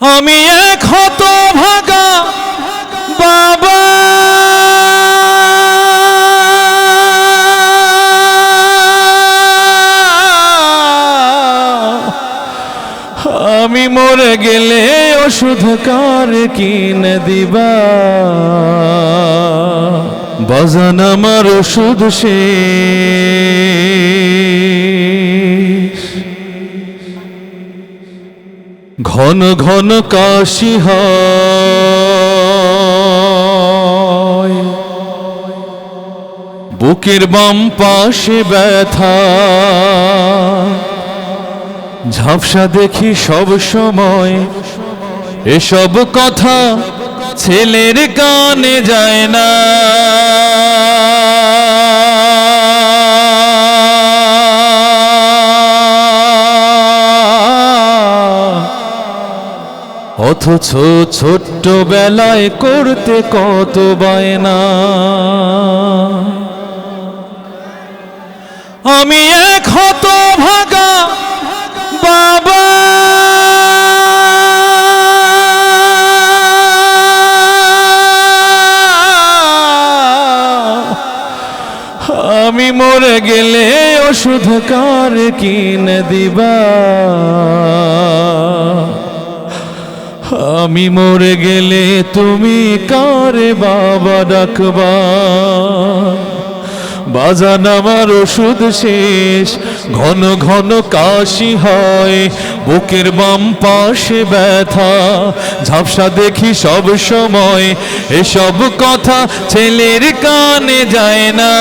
আমি এক হত ভাগা বাবা। আমি মরে গেলে ওষুধ কার কিনে দিবা? বাজান আমার ওষুধ শেষ। ঘন ঘন কাশি বুকের বাম পাশে ব্যথা। ঝাপসা দেখি সব সময়। এসব কথা ছেলের কানে যায় না। অথচ ছোট্ট বেলায় করতে কত বায়না। আমি এক হত ভাগা বাবা। আমি মরে গেলে ওষুধ কার কিনে দিবা? আমি মরে গেলে তুমি কারে বাবা ডাকবা? বাজান আমার ওষুধ শেষ, ঘন ঘন কাশি হয়, বুকের বাম পাশে ব্যথা। ঝাপসা দেখি সব সময়, এসব কথা ছেলের কানে যায় না।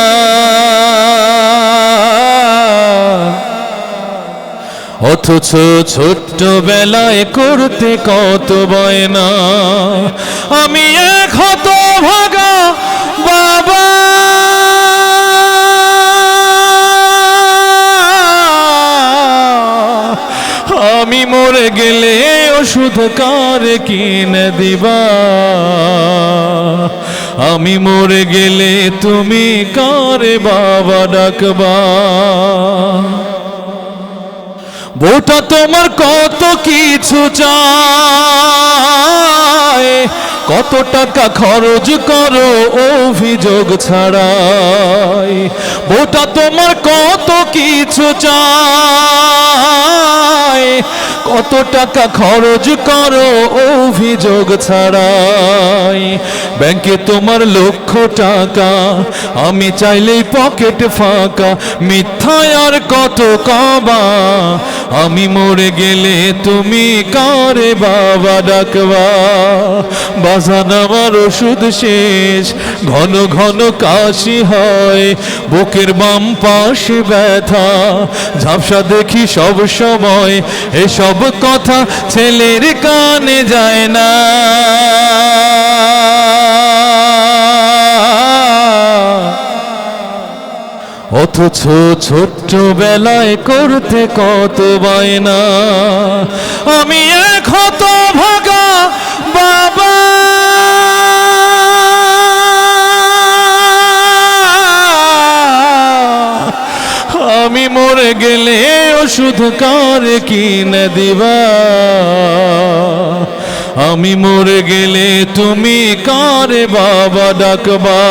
অথচ ছোট্ট বেলায় করতে কত বয়না। আমি এক হত ভাগা বাবা। আমি মরে গেলে ওষুধ কার কিনে দিবা? আমি মরে গেলে তুমি কারে বাবা ডাকবা? বউটা তোমার কত কিছু চায়? কত টাকা খরচ করো অভিযোগ ছাড়াই? বউটা তোমার কত কিছু চায়? কত টাকা খরচ করো অভিযোগ ছাড়াই? ব্যাংকে তোমার লক্ষ টাকা, আমি চাইলেই পকেট ফাঁকা, মিথ্যায় আর কত কাবা। আমি মরে গেলে তুমি কারে বাবা ডাকবা? বাজান আমার ওষুধ শেষ, ঘন ঘন কাশি হয়, বুকের বাম পাশে ব্যথা। ঝাপসা দেখি সব সময়, এসব কথা ছেলের কানে যায় না। অথচ ছোট্ট বেলায় করতে কত বায়না। আমি এক হত ভাগা বাবা। আমি মরে গেলে ওষুধ কার কিনে দিবা? আমি মরে গেলে তুমি কারে বাবা ডাকবা?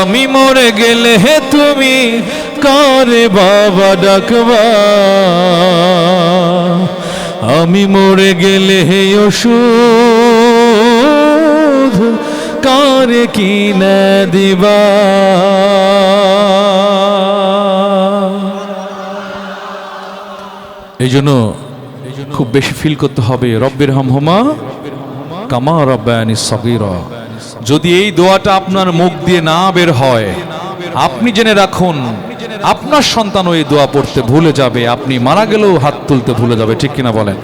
আমি মরে গেলে হে তুমি কারে বাবা ডাকবা? আমি মরে গেলে হে ওষুধ কারে কিনে দিবা? এই জন্য খুব বেশি ফিল করতে হবে। রব্বের হামহমা কামা রব্বায়ানি সগীরা। যদি এই দোয়াটা আপনার মুখ দিয়ে না বের হয়, আপনি জেনে রাখুন, আপনার সন্তানও এই দোয়া পড়তে ভুলে যাবে। আপনি মারা গেলেও হাত তুলতে ভুলে যাবে, ঠিক কিনা বলেন?